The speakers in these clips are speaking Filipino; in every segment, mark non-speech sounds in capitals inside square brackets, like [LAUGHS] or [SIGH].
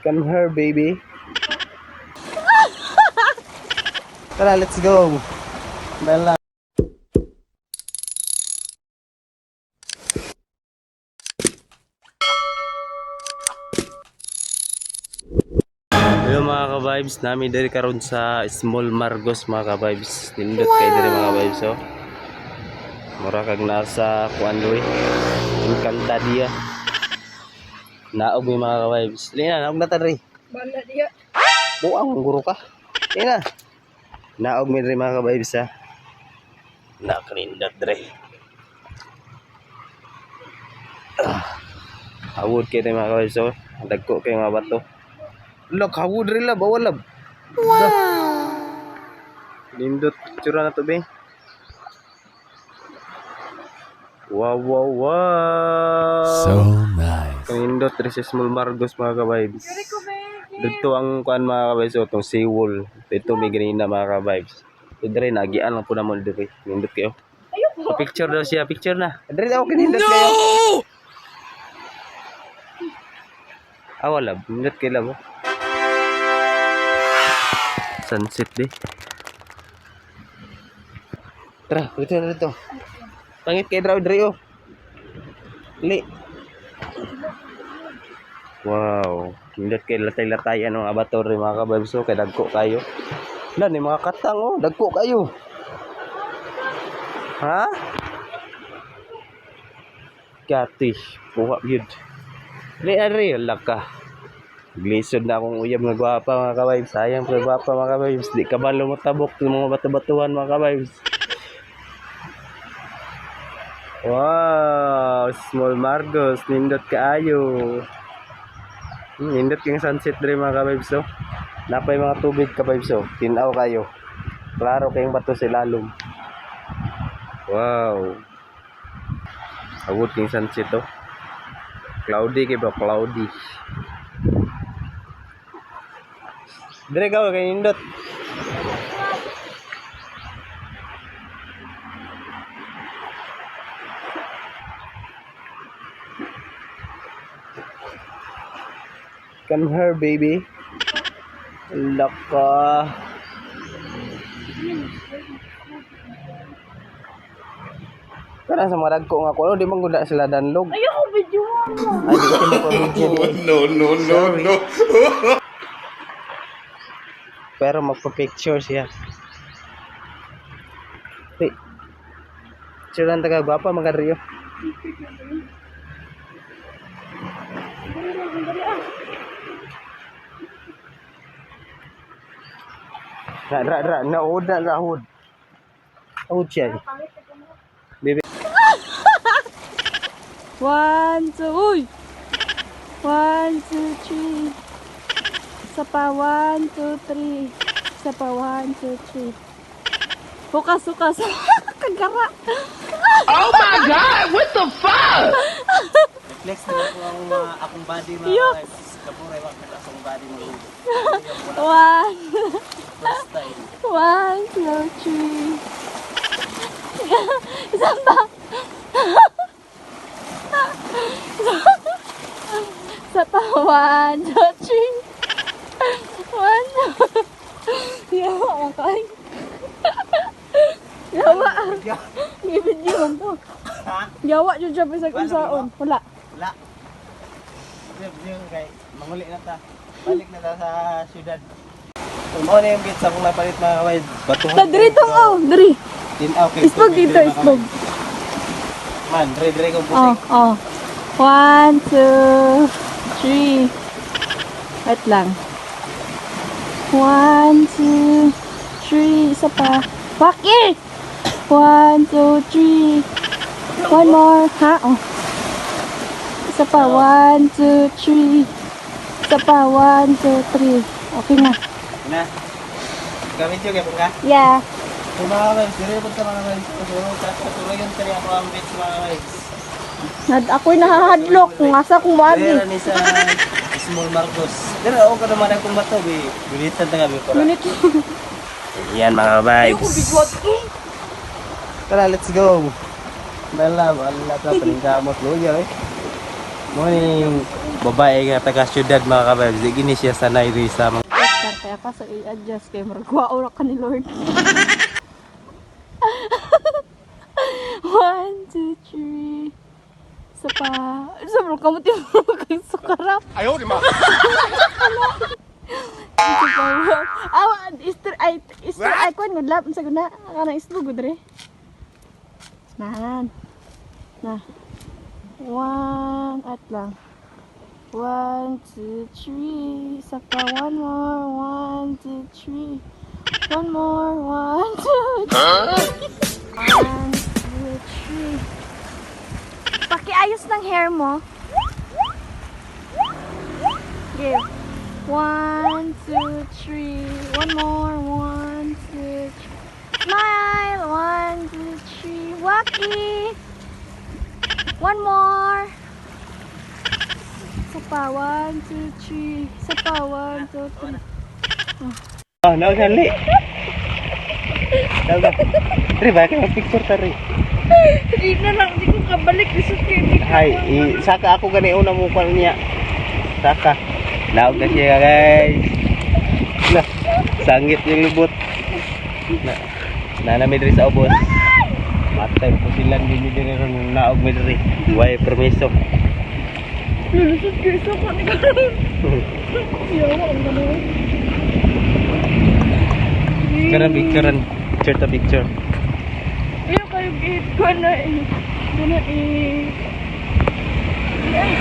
Come here, baby. Tara, let's go. Bella. Hello mga ka-vibes, nami diri karon sa Small Margos mga ka-vibes. Nindot kay diri mga ka-vibes oh. Mura kag nasa Kuandoy. Encantadia. Naog mi mga ka-vibes. Lina, naog na ta diri. Bala dia. Buang ang guro ka. Lina. Naog mi diri mga ka-vibes ha. Nakanindot diri. Ah. Awod kay diri mga ka-vibes oh. Dagko kay mga bato. Look, hawod rin lab, bawal lab. Wow! Lindot, tsura na to, be. Wow, wow, wow! So nice. Kanindot, small margos, mga ka-vibes. Dito ang kuan mga ka-vibes, o, itong seawall. Dito may ganina, mga ka-vibes. Dito rin, nagian lang po naman dito. Nindot kayo. Ayoko. Picture daw siya, picture na. Dito daw, kanindot kayo. Ah, wala. Nindot kayo lang, oh. Sunset, di. Tara, dito na dito. Pangit kay Draw Dre, oh. Li. Wow. Nindot kay latay-latay anong abator rin mga kababso. Kay dagko kayo. Lan, mga katang, oh. Dagko kayo. Ha? Katish. Buha yun. Re, re, laka. Glisod na akong uyab nga gwapa mga kabaybs. Sayang pa gwapa mga kabaybs. Di ka ba lumutabok ng mga bato-batuhan mga kabaybs. Wow! Small Margos. Nindot kaayo. Hmm, Nindot yung sunset dre mga kabaybs. Oh. Napay mga tubig kabaybs. Oh. Tinaw kayo. Klaro kayong bato sa lalom. Wow! Awod king sunset oh. Cloudy kay ba? Cloudy. Dire ka kay Indot. Come here, baby. Laka. Kana sa mga dagko nga ko, di man gud sila danlog. Ayoko video. Ay, di ko video ni. [LAUGHS] No, no, no, no. Pero magpa-picture siya. Hey. Lang taga gwapa mga Rio. Ra ra ra naud na naud. Naud siya. Baby. [LAUGHS] One, two, uy! One, two, three. Isa pa, one, two, three. Isa pa, one, two, three. Hukas, hukas. Kagara. Flex na ako ang uh, akong body mga guys. Kapuray wag na akong body mo. [LAUGHS] One. One, two, three. Isa pa. Isa pa, one, two, three. One, two. [LAUGHS] Yawa ang kain. Yawa. Gibidyo man to. Yawa dyan siya bisag unsaon. Wala. Wala. Review kay manguli na ta. Balik na ta sa syudad. Kung mo na yung pizza kung napalit mga kaway. Batuhan. Sa diri tong oh, diri. Tinaw kay Ispog dito, ispog. Man, dre dre kong puti. Oh, oh. One, two, three. Wait lang. One, two, three. Isa pa. Bakit? One, two, three. One more. Ha? Oh. Isa pa. One, two, three. Isa pa. One, two, three. Okay na. Na. Gamit yung kapag ka. Yeah. Kung mga kaway, dire po sa mga kaway. Pasulo, pasulo yung tari ako ang bits mga kaway. Nad ako'y nahahadlok. Kung asa kong Dire wagi. ni sa Small Marcos. Dire ako ka naman akong bato. bi. Bilitan na kami ko. Yan mga vibes. Tara, let's go. Bella, wala ka paling kamot luya eh. Morning. babae nga taga syudad mga kababs. Di gini siya sanay rin sa mga Kaya kaya ka sa i-adjust kay maragwa ora ka ni Lord. [LAUGHS] One, two, three. Isa pa. Isa mo ka mo tinuro kay sukarap. Ayaw, di ma. Isa pa. Awa, istor ay istor ay kwan gud lap sa guna. Kana islo gud re. Nahan. Na. One at lang. One, two, three. Isa pa. One more. One, two, three. One more. One, [LAUGHS] two, three. One, two, three. Pakiayos ng hair mo. Give. One, two, three. One more. One, two, three. Smile. One, two, three. Wacky. One more. Isa pa. One, two, three. Isa pa. One, two, three. Oh, naog na li. Naog na. Tri, bakit mag-picture ta rin? Hindi na lang. Hindi ko kabalik. Gusto yung Hay, i- saka ako gani una mo pa niya. Saka. Naog na siya guys. Na, sangit yung lubot. Na, nanamid rin sa ubos. Matay po silang din din rin naog mi rin. Way permiso. Lulusot ko isa ko ni Karoon. Yawa ang gano'n. Karan picture picture ta picture. Ayaw kayo gate ko na eh. Ko na eh. Ay.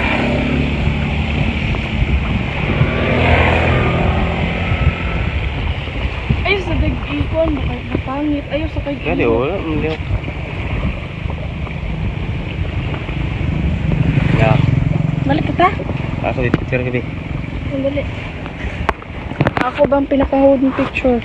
Ayaw sa dag-ikon. Baka napangit. Ayaw sa kay Kali wala mo Ya, Balik ka ta? ako picture. Sandali. Ako bang pinakahod ng picture?